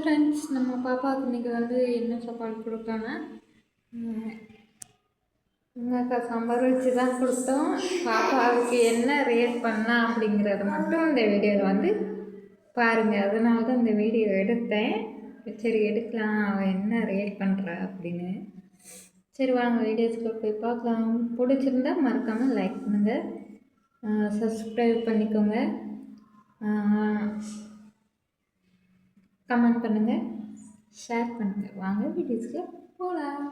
Friends நம்ம பாப்பாவுக்கு இன்றைக்கி வந்து என்ன சாப்பாடு கொடுக்கலான்னா அக்கா சாம்பார் வச்சு தான் கொடுத்தோம். பாப்பாவுக்கு என்ன ரியேட் பண்ணலாம் அப்படிங்கிறத மட்டும் இந்த வீடியோவில் வந்து பாருங்கள் அதனால தான் இந்த வீடியோ எடுத்தேன். சரி எடுக்கலாம். அவள் என்ன ரியேட் பண்ணுறா அப்படின்னு. சரி வாங்க வீடியோஸ்க்கு போய் பார்க்கலாம். பிடிச்சிருந்தா மறக்காமல் லைக் பண்ணுங்கள் சப்ஸ்கிரைப் பண்ணிக்கோங்க. கமெண்ட் பண்ணுங்கள் ஷேர் பண்ணுங்கள் வாங்க வீடியோஸ்க்கு போகலாம்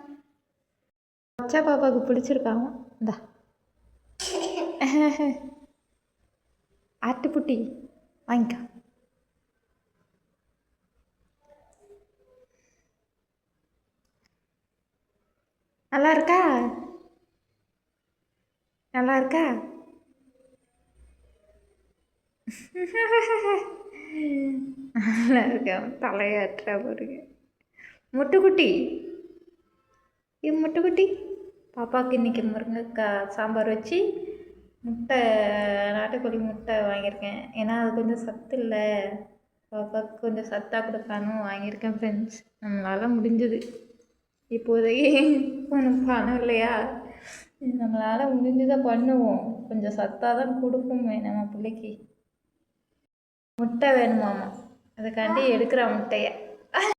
அச்சா பாப்பாவுக்கு பிடிச்சிருக்காங்க. இந்தா. ஆட்டுப்புட்டி வாங்கிக்கோ. நல்லா இருக்கா நல்லா இருக்கா நல்லா இருக்கா தலையாட்டுறா பாருங்க. முட்டுக்குட்டி. இது முட்டுக்குட்டி? பாப்பாவுக்கு இன்றைக்கி முருங்கைக்காய் சாம்பார் வச்சு முட்டை நாட்டுக்கோழி முட்டை வாங்கியிருக்கேன். ஏன்னா அது கொஞ்சம் சத்து இல்லை. பாப்பாவுக்கு கொஞ்சம் சத்தாக கொடுக்கணும் வாங்கியிருக்கேன் ஃப்ரெண்ட்ஸ் நம்மளால் முடிஞ்சது. இப்போதைக்கு ஒன்றும் பணம் இல்லையா? நம்மளால் முடிஞ்சதை பண்ணுவோம். கொஞ்சம் சத்தாக தான் கொடுப்போமே நம்ம பிள்ளைக்கு. முட்டை வேணுமாமா. அதுக்காண்டி எடுக்கிற முட்டையை.